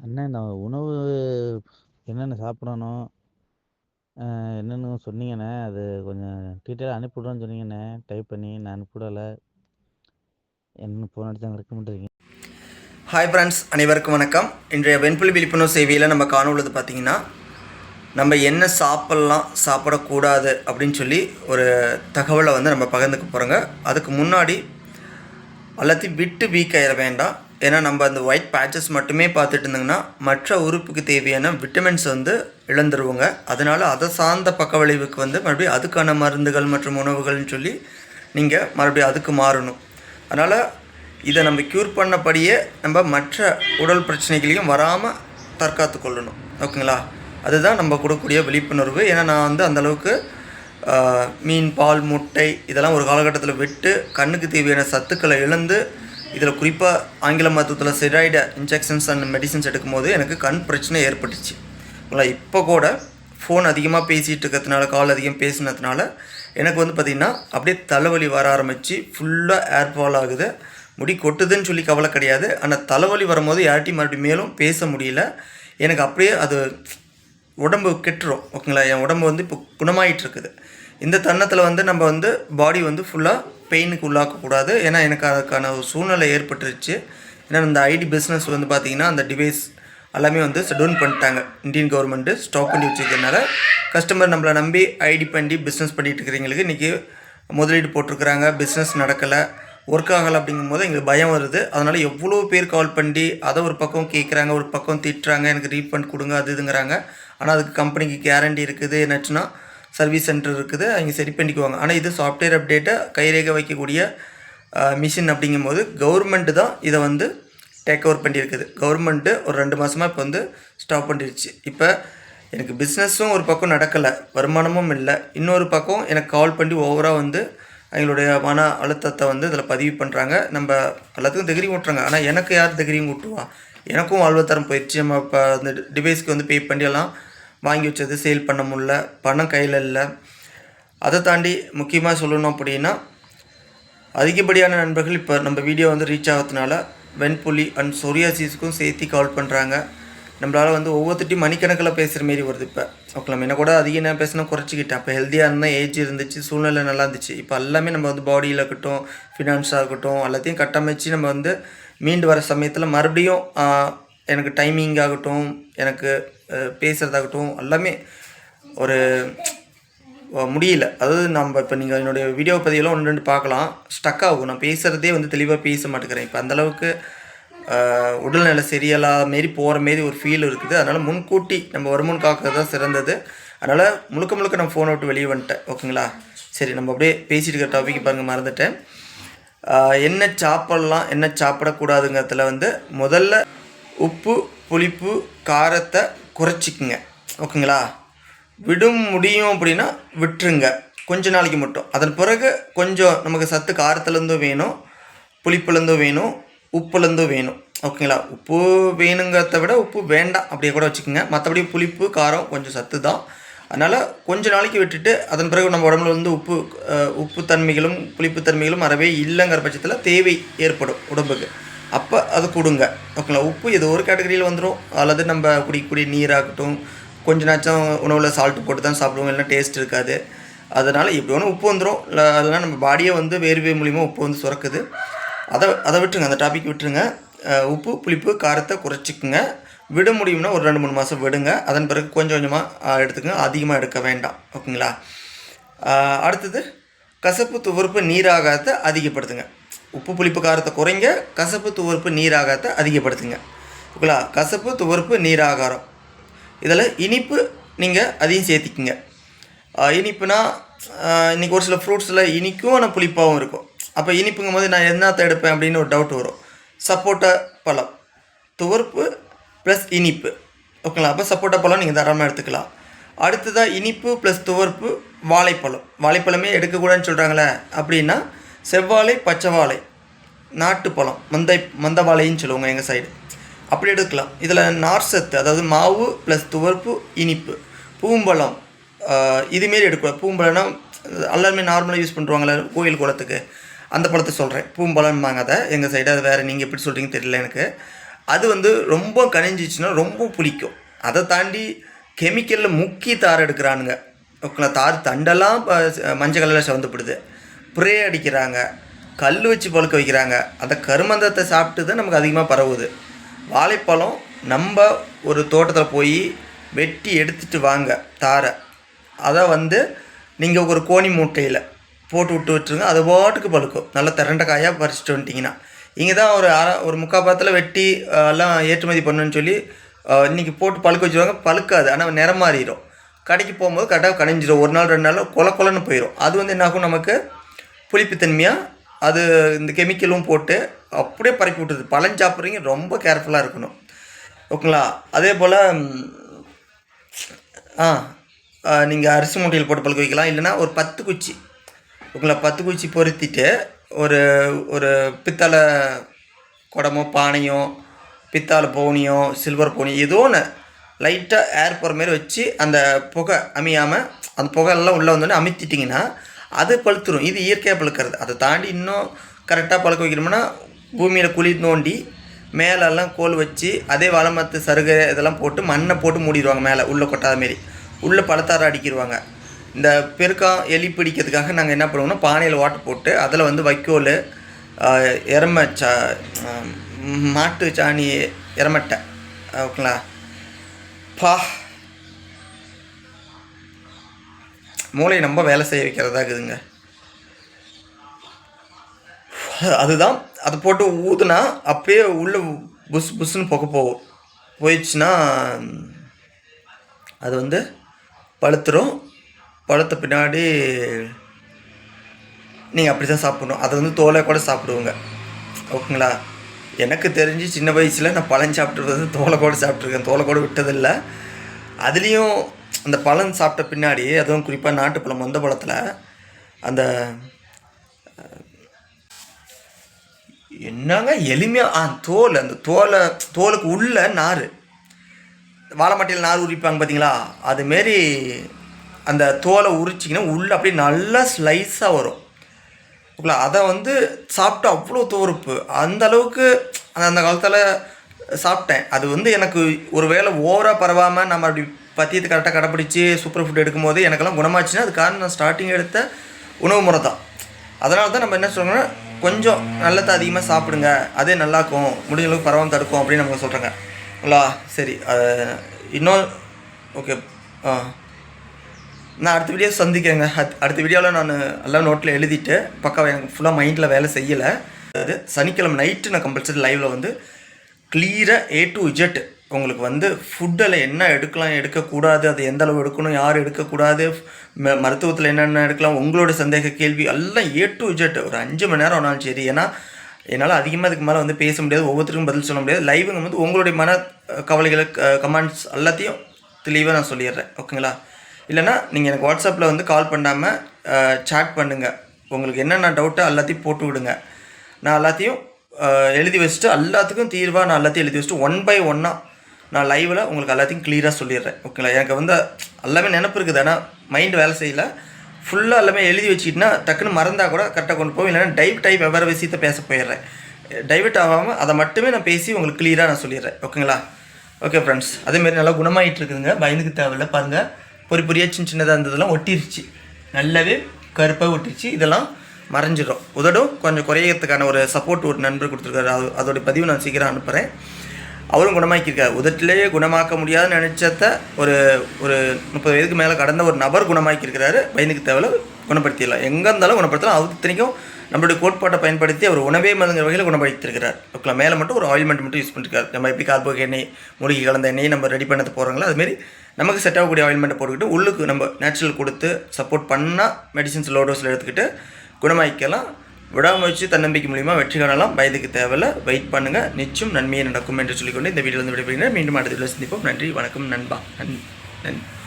அண்ணே இந்த உணவு என்னென்ன சாப்பிடணும் என்னென்னு சொன்னீங்கண்ணே. அது கொஞ்சம் டீட்டெயிலாக அனுப்பிவிட்றேன்னு சொன்னீங்கண்ணே. டைப் பண்ணி நான் அனுப்பிவிடலை விடல. ஃபோன் ஃபோன் அங்கே இருக்க மாட்டேங்க ஹாய் ஃப்ரெண்ட்ஸ் அனைவருக்கும் வணக்கம் இன்றைய வெண்புலி விழிப்புணர்வு சேவையில் நம்ம காண உள்ளது பார்த்தீங்கன்னா நம்ம என்ன சாப்பிட்லாம் சாப்பிடக்கூடாது அப்படின்னு சொல்லி ஒரு தகவலை வந்து நம்ம பகிர்ந்துக்க போகிறோங்க அதுக்கு முன்னாடி எல்லாத்தையும் விட்டு வீக் ஆயிட வேண்டாம் ஏன்னா நம்ம அந்த ஒயிட் பேச்சஸ் மட்டுமே பார்த்துட்டு இருந்தோங்கன்னா மற்ற உறுப்புக்கு தேவையான விட்டமின்ஸ் வந்து இழந்துருவோங்க. அதனால் அதை சார்ந்த பக்க விளைவுக்கு வந்து மறுபடியும் அதுக்கான மருந்துகள் மற்றும் உணவுகள்னு சொல்லி நீங்கள் மறுபடியும் அதுக்கு மாறணும். அதனால் இதை நம்ம க்யூர் பண்ணபடியே நம்ம மற்ற உடல் பிரச்சனைகளையும் வராமல் தற்காத்து கொள்ளணும். ஓகேங்களா? அதுதான் நம்ம கொடுக்கக்கூடிய விழிப்புணர்வு. ஏன்னா நான் வந்து அந்தளவுக்கு மீன் பால் முட்டை இதெல்லாம் ஒரு காலகட்டத்தில் விட்டு கண்ணுக்கு தேவையான சத்துக்களை இழந்து இதில் குறிப்பாக ஆங்கில மருத்துவத்தில் ஸ்டெராய்டு இன்ஜெக்ஷன்ஸ் அண்ட் மெடிசின்ஸ் எடுக்கும்போது எனக்கு கண் பிரச்சனை ஏற்பட்டுச்சு. இப்போ கூட ஃபோன் அதிகமாக பேசிகிட்டு இருக்கிறதுனால கால் அதிகம் பேசினதுனால எனக்கு வந்து பார்த்திங்கன்னா அப்படியே தலைவலி வர ஆரம்பித்து ஃபுல்லாக ஏர் ஃபால் ஆகுது. முடி கொட்டுதுன்னு சொல்லி கவலை கிடையாது. ஆனால் தலைவலி வரும்போது யார்ட்டி மறுபடியும் மேலும் பேச முடியல. எனக்கு அப்படியே அது உடம்பு கெட்டுரும். ஓகேங்களா? என் உடம்பு வந்து இப்போ குணமாயிட்டு இருக்குது. இந்த தருணத்தில் வந்து நம்ம வந்து பாடி வந்து ஃபுல்லாக பெயினுக்கு உள்ளாக்கக்கூடாது ஏன்னா எனக்கு அதுக்கான ஒரு சூழ்நிலை ஏற்பட்டுருச்சு. ஏன்னா இந்த ஐடி பிஸ்னஸ் வந்து பார்த்திங்கன்னா அந்த டிவைஸ் எல்லாமே வந்து ஷெட்யூன் பண்ணிட்டாங்க. இந்தியன் கவர்மெண்ட்டு ஸ்டாப் பண்ணி வச்சுருக்கனால கஸ்டமர் நம்மளை நம்பி ஐடி பண்ணி பிஸ்னஸ் பண்ணிகிட்டு இருக்கிறவங்களுக்கு இன்றைக்கி முதலீடு போட்டிருக்கிறாங்க. பிஸ்னஸ் நடக்கலை. ஒர்க் ஆகலை அப்படிங்கும்போது எங்களுக்கு பயம் வருது. அதனால் எவ்வளோ பேர் கால் பண்ணி அதை ஒரு பக்கம் கேட்குறாங்க ஒரு பக்கம் திட்டுறாங்க எனக்கு ரீஃபண்ட் கொடுங்க அது இதுங்கிறாங்க. ஆனால் அதுக்கு கம்பெனிக்கு கேரண்டி இருக்குது. என்னாச்சுன்னா சர்வீஸ் சென்டர் இருக்குது அவங்க சரி பண்ணிக்குவாங்க. ஆனால் இது சாஃப்ட்வேர் அப்டேட்டை கைரேகை வைக்கக்கூடிய மிஷின் அப்படிங்கும்போது கவர்மெண்ட்டு தான் இதை வந்து டேக் ஓவர் பண்ணியிருக்குது. கவர்மெண்ட்டு ஒரு ரெண்டு மாதமாக இப்போ வந்து ஸ்டாப் பண்ணிருச்சு. இப்போ எனக்கு பிஸ்னஸும் ஒரு பக்கம் நடக்கலை வருமானமும் இல்லை. இன்னொரு பக்கம் எனக்கு கால் பண்ணி ஓவராக வந்து எங்களுடைய மன அழுத்தத்தை வந்து இதில் பதிவு பண்ணுறாங்க நம்ம எல்லாத்துக்கும் திகிரி விட்டுறாங்க ஆனால் எனக்கு யார் திகிரியும் விட்டுவா எனக்கும் வாழ்வாதாரம் போயிடுச்சு. நம்ம இப்போ அந்த டிவைஸ்க்கு வந்து பே பண்ணியெல்லாம் வாங்கி வச்சது சேல் பண்ண முடில பணம் கையில் இல்லை. அதை தாண்டி முக்கியமாக சொல்லணும் அப்படின்னா அதிகப்படியான நண்பர்கள் இப்போ நம்ம வீடியோ வந்து ரீச் ஆகிறதுனால வெண்புலி அண்ட் சொரியாசிஸ்க்கும் சேர்த்து கால் பண்ணுறாங்க நம்மளால் வந்து ஒவ்வொருத்திட்டையும் மணிக்கணக்கில் பேசுகிற மாரி வருது இப்போ. ஓகே என்ன கூட அதிக நேரம் பேசினா குறைச்சிக்கிட்டேன். அப்போ ஹெல்த்தியாக இருந்தால் ஏஜ் இருந்துச்சு சூழ்நிலை நல்லா இருந்துச்சு. இப்போ எல்லாமே நம்ம வந்து பாடியில் இருக்கட்டும் ஃபினான்ஸாக இருக்கட்டும் எல்லாத்தையும் கட்டமைச்சு நம்ம வந்து மீண்டு வர சமயத்தில் மறுபடியும் எனக்கு டைமிங் ஆகட்டும் எனக்கு பேசுகிறதாகட்டும் எல்லாமே ஒரு முடியல. அதாவது நம்ம இப்போ நீங்கள் என்னுடைய வீடியோ பதிவெல்லாம் ஒன்று ரெண்டு பார்க்கலாம். ஸ்டக் ஆகும். நான் பேசுகிறதே வந்து தெளிவாக பேச மாட்டேங்கிறேன். இப்போ அந்தளவுக்கு உடல்நிலை சரியில்லாத மாரி போகிற மாரி ஒரு ஃபீல் இருக்குது. அதனால் முன்கூட்டி நம்ம வருமுன் காக்கிறது தான் சிறந்தது. அதனால் முழுக்க முழுக்க நான் ஃபோனை விட்டு வெளியே வந்துட்டேன். ஓகேங்களா? சரி நம்ம அப்படியே பேசிட்டு இருக்கிற டாபிக் பாருங்கள் மறந்துட்டேன். என்ன சாப்பிட்லாம் என்ன சாப்பிடக்கூடாதுங்கிறதுல வந்து முதல்ல உப்பு புளிப்பு காரத்தை குறைச்சிக்குங்க. ஓகேங்களா? விடும் முடியும் அப்படின்னா விட்டுருங்க. கொஞ்ச நாளைக்கு மட்டும். அதன் பிறகு கொஞ்சம் நமக்கு சத்து காரத்துலேருந்தும் வேணும் புளிப்புலேருந்தும் வேணும் உப்புலேருந்தும் வேணும். ஓகேங்களா? உப்பு வேணுங்கிறத விட உப்பு வேண்டாம் அப்படியே கூட வச்சுக்கோங்க. மற்றபடி புளிப்பு காரம் கொஞ்சம் சத்து தான். அதனால் கொஞ்ச நாளைக்கு விட்டுட்டு அதன் பிறகு நம்ம உடம்புல வந்து உப்பு உப்பு தன்மைகளும் புளிப்பு தன்மைகளும் அறவே இல்லைங்கிற பட்சத்தில் தேவை ஏற்படும் உடம்புக்கு. அப்போ அது கொடுங்க. ஓகேங்களா? உப்பு ஏதோ ஒரு கேட்டகரியில் வந்துடும் அல்லது நம்ம குடிக்கக்கூடிய நீராகட்டும் கொஞ்ச நேரம் உணவில் சால்ட்டு போட்டு தான் சாப்பிடுவோம். இல்லைனா டேஸ்ட் இருக்காது. அதனால் இப்படி ஒன்று உப்பு வந்துடும் இல்லை அதெல்லாம் நம்ம பாடியே வந்து வேர்வை மூலிமா உப்பு வந்து சுரக்குது. அதை அதை விட்டுருங்க. அந்த டாபிக் விட்டுருங்க. உப்பு புளிப்பு காரத்தை குறைச்சிக்குங்க. விட முடியும்னா ஒரு ரெண்டு மூணு மாதம் விடுங்க. அதன் பிறகு கொஞ்சம் கொஞ்சமாக எடுத்துக்கங்க. அதிகமாக எடுக்க வேண்டாம். ஓகேங்களா? அடுத்தது கசப்பு துவர்ப்பு நீராகாரத்தை அதிகப்படுத்துங்க. உப்பு புளிப்பு காரத்தை குறைங்க கசப்பு துவர்ப்பு நீராகாரத்தை அதிகப்படுத்துங்க. ஓகேங்களா? கசப்பு துவர்ப்பு நீராகாரம். இதில் இனிப்பு நீங்கள் அதையும் சேர்த்திக்குங்க. இனிப்புனா இன்றைக்கி ஒரு சில ஃப்ரூட்ஸில் இனிக்கும் ஆனால் புளிப்பாகவும் இருக்கும். அப்போ இனிப்புங்கும் போது நான் என்னத்தை எடுப்பேன் அப்படின்னு ஒரு டவுட் வரும். சப்போட்டா பழம். துவர்ப்பு ப்ளஸ் இனிப்பு. ஓகேங்களா? அப்போ சப்போட்டா பழம் நீங்கள் தாராளமாக எடுத்துக்கலாம். அடுத்ததாக இனிப்பு ப்ளஸ் துவர்ப்பு வாழைப்பழம். வாழைப்பழமே எடுக்கக்கூடாதுன்னு சொல்கிறாங்களே அப்படின்னா செவ்வாழை பச்சை வாழை நாட்டுப்பழம் மந்தை மந்த வாழைன்னு சொல்லுவாங்க எங்கள் சைடு அப்படி எடுக்கலாம். இதில் நார்சத்து அதாவது மாவு ப்ளஸ் துவர்ப்பு இனிப்பு பூம்பழம் இதுமாரி எடுக்கலாம். பூம்பழம்னா எல்லாருமே நார்மலாக யூஸ் பண்ணுறாங்களே கோயில் குளத்துக்கு அந்த பழத்தை சொல்கிறேன் பூம்பழம்பாங்க அதை. எங்கள் சைடு அது வேறு நீங்கள் எப்படி சொல்கிறீங்க தெரியல எனக்கு. அது வந்து ரொம்ப கனிஞ்சிச்சுன்னா ரொம்ப பிடிக்கும் அதை தாண்டி கெமிக்கலில் முக்கி தார் எடுக்கிறானுங்க. ஓகேங்களா தார் தண்டெல்லாம் இப்போ மஞ்சள் கலரில் சிவந்துப்படுது ஸ்ப்ரே அடிக்கிறாங்க கல் வச்சு பழுக்க வைக்கிறாங்க. அந்த கருமந்தத்தை சாப்பிட்டு தான் நமக்கு அதிகமாக பரவுது. வாழைப்பழம் நம்ம ஒரு தோட்டத்தில் போய் வெட்டி எடுத்துகிட்டு வாங்க தாரை. அதை வந்து நீங்கள் ஒரு கோணி மூட்டையில் போட்டு விட்டு விட்டுருங்க அது பாட்டுக்கு பழுக்கும். நல்லா திரண்ட காயாக பறிச்சுட்டு வந்துட்டிங்கன்னா. இங்கே தான் ஒரு அரை ஒரு முக்கால் பாத்தில் வெட்டி எல்லாம் ஏற்றுமதி பண்ணுன்னு சொல்லி இன்றைக்கி இன்னைக்கு போட்டு பழுக்க வச்சுருவாங்க. பழுக்காது ஆனால் நிறம் மாறிடும் கடைக்கு போகும்போது கரெக்டாக கணிஞ்சிடும் ஒரு நாள் ரெண்டு நாள் கொல கொலன்னு போயிடும் அது வந்து என்னாகும் நமக்கு புளிப்புத்தன்மையாக அது இந்த கெமிக்கலும் போட்டு அப்படியே பறக்கி விட்டுருது. பழம் சாப்பிட்றீங்க ரொம்ப கேர்ஃபுல்லாக இருக்கணும். ஓகேங்களா? அதே போல் ஆ நீங்கள் அரிசி மூட்டையில் போட்டு பழுக்க வைக்கலாம். இல்லைன்னா ஒரு பத்து குச்சி ஓகேங்களா? பத்து குச்சி பொருத்திட்டு ஒரு ஒரு பித்தளை குடமோ பானையோ பித்தாளை பவுனியோ சில்வர் பவுனி ஏதோ ஒன்று லைட்டாக ஏர் போகிற மாதிரி வச்சு அந்த புகை அமையாமல் அந்த புகையெல்லாம் உள்ளே வந்தோடனே அமுத்திட்டிங்கன்னா அது பழுத்துரும். இது இயற்கையாக பழுக்கிறது. அதை தாண்டி இன்னும் கரெக்டாக பழுக்க வைக்கணும்னா பூமியில் குழி நோண்டி மேலெல்லாம் கோல் வச்சு அதே வளமத்து சருகை இதெல்லாம் போட்டு மண்ணை போட்டு மூடிடுவாங்க மேலே உள்ளே கொட்டாத மாரி. உள்ளே பழத்தார அடிக்கிடுவாங்க இந்த பெருக்கம் எலி பிடிக்கிறதுக்காக நாங்கள் என்ன பண்ணுவோம்னா பானையில் ஓட்டை போட்டு அதில் வந்து வைக்கோல் ஆஹ், சா மாட்டு சாணி எரமட்டை ஓகேங்களா? பா மூளையை நம்ம வேலை செய்ய வைக்கிறதா இருக்குதுங்க. அதுதான் அதை போட்டு ஊதுனா அப்படியே உள்ள புஸ் புஸ்ன்னு புகை போகும் போயிடுச்சுன்னா அது வந்து பழுத்துரும். பழுத்த பின்னாடி நீங்கள் அப்படி தான் சாப்பிடணும். அதை வந்து தோலை கூட சாப்பிடுவோங்க. ஓகேங்களா? எனக்கு தெரிஞ்சு சின்ன வயசில் நான் பழம் சாப்பிட்றது வந்து தோலை கூட சாப்பிட்ருக்கேன் தோலை கூட விட்டதில்லை. அதுலேயும் அந்த பழம் சாப்பிட்ட பின்னாடி அதுவும் குறிப்பாக நாட்டுப்பழம் மொந்த பழத்தில் அந்த என்னங்க எளிமையாக ஆ தோல் அந்த தோலை தோலுக்கு உள்ள நார் வாழைமட்டையில் நார் உரிப்பாங்க பார்த்தீங்களா அதுமாரி அந்த தோலை உரிச்சிங்கன்னா உள்ளே அப்படியே நல்லா ஸ்லைஸாக வரும். ஓகேங்களா? அதை வந்து சாப்பிட்டு அவ்வளோ தோறுப்பு. அந்த அளவுக்கு அந்த அந்த காலத்தில் சாப்பிட்டேன். அது வந்து எனக்கு ஒரு வேளை ஓவராக பரவாமல் நம்ம அப்படி பத்தியத்தை கரெக்டாக கடைப்பிடிச்சி சூப்பர் ஃபுட் எடுக்கும்போது எனக்கெல்லாம் குணமாச்சுன்னா அது காரணம் நான் ஸ்டார்டிங் எடுத்த உணவு முறை தான். அதனால தான் நம்ம என்ன சொல்கிறோம்னா கொஞ்சம் நல்லத்தை அதிகமாக சாப்பிடுங்க. அதே நல்லாக்கும் முடிஞ்ச அளவுக்கு பரவாமல் தடுக்கும் அப்படின்னு நமக்கு சொல்கிறாங்க இல்லா சரி இன்னும் ஓகே ஆ. நான் அடுத்த வீடியோ சந்திக்கிறேங்க. அத்- அடுத்த வீடியோவில் நான் எல்லாம் நோட்டில் எழுதிட்டு பக்காவாக எனக்கு ஃபுல்லாக மைண்டில் வேலை செய்யலை. அது சனிக்கிழமை நைட்டு நான் கம்பல்சரி லைவில் வந்து கிளியராக ஏ டு இஜெட் உங்களுக்கு வந்து ஃபுட்டில் என்ன எடுக்கலாம் எடுக்கக்கூடாது அது எந்த அளவு எடுக்கணும் யார் எடுக்கக்கூடாது ம மருத்துவத்தில் என்னென்ன எடுக்கலாம் உங்களோட சந்தேக கேள்வி எல்லாம் ஏ டு இஜெட் ஒரு அஞ்சு மணி நேரம் ஆனாலும் சரி ஏன்னா என்னால் அதிகமாக இதுக்கு மேலே வந்து பேச முடியாது ஒவ்வொருத்தருக்கும் பதில் சொல்ல முடியாது. லைவுங்க வந்து உங்களுடைய மன கவலைகளை கமெண்ட்ஸ் எல்லாத்தையும் தெளிவாக நான் சொல்லிடுறேன். ஓகேங்களா இல்லைன்னா நீங்கள் எனக்கு வாட்ஸ்அப்பில் வந்து கால் பண்ணாமல் சேட் பண்ணுங்கள் உங்களுக்கு என்னென்ன டவுட்டோ எல்லாத்தையும் போட்டு விடுங்க. நான் எல்லாத்தையும் எழுதி வச்சுட்டு எல்லாத்துக்கும் தீர்வாக நான் எல்லாத்தையும் எழுதி வச்சுட்டு ஒன் பை ஒன்னாக நான் லைவில் உங்களுக்கு எல்லாத்தையும் கிளியராக சொல்லிடுறேன். ஓகேங்களா எனக்கு வந்து எல்லாமே நினப்பு இருக்குது. ஆனால் மைண்ட் வேலை செய்யல. ஃபுல்லாக எல்லாமே எழுதி வச்சுக்கிட்டுனா டக்குன்னு மறந்தால் கூட கரெக்டாக கொண்டு போகும் இல்லைன்னா டைப் டைப் வெவ்வேறு விஷயத்த பேச போயிடுறேன். டைவர்ட் ஆகாமல் அதை மட்டுமே நான் பேசி உங்களுக்கு கிளியராக நான் சொல்லிடுறேன். ஓகேங்களா ஓகே ஃப்ரெண்ட்ஸ் அதேமாரி நல்லா குணமாகிட்டு இருக்குதுங்க. பயந்துக்கு தேவையில்ல. பாருங்கள் பொறி பொறியாக சின்ன சின்னதாக இருந்ததெல்லாம் ஒட்டிருச்சு. நல்லாவே கருப்பாக ஒட்டிருச்சு. இதெல்லாம் மறைஞ்சிடும் உதடும். கொஞ்சம் குறையறதுக்கான ஒரு சப்போர்ட் ஒரு நண்பர் கொடுத்துருக்காரு. அது அதோடய பதிவு நான் சீக்கிரம் அனுப்புகிறேன் அவரும் குணமாக்கியிருக்காரு. உதட்டிலேயே குணமாக்க முடியாதுன்னு நினச்சத ஒரு ஒரு முப்பது வயதுக்கு மேலே கடந்த ஒரு நபர் குணமாக்கியிருக்கிறாரு. பயந்துக்கு தேவையில்ல குணப்படுத்திடலாம். எங்கே இருந்தாலும் குணப்படுத்தலாம். அவர் இத்தனைக்கும் நம்மளுடைய கோட்பாட்டை பயன்படுத்தி அவர் உணவே மருந்துங்கிற வகையில் குணப்படுத்தியிருக்கிறார். ஓகே மேலே மட்டும் ஒரு ஆயில்மெண்ட் மட்டும் யூஸ் பண்ணிருக்காரு. நம்ம எப்படி கார்போக எண்ணெய் மூலிகை கலந்த எண்ணெய் நம்ம ரெடி பண்ணது போகிறாங்களோ அதுமாரி நமக்கு செட் ஆகக்கூடிய ஆயில்மெண்ட்டை போட்டுக்கிட்டு உள்ளுக்கு நம்ம நேச்சுரல் கொடுத்து சப்போர்ட் பண்ணால் மெடிசின்ஸ் லோ டோஸில் எடுத்துக்கிட்டு குணமாக்கிக்கலாம். விடாமுயற்சி தன்னம்பிக்கை மூலிமா வெற்றி காணலாம். வயதுக்கு தேவையில்ல. வெயிட் பண்ணுங்கள் நிச்சயம் நன்மையே நடக்கும் என்று சொல்லிக்கொண்டு இந்த வீடியோவில் வந்து விடைபெறுகிறேன். மீண்டும் அடுத்த வீடியோ சந்திப்போம். நன்றி வணக்கம் நண்பா. நன் நன்றி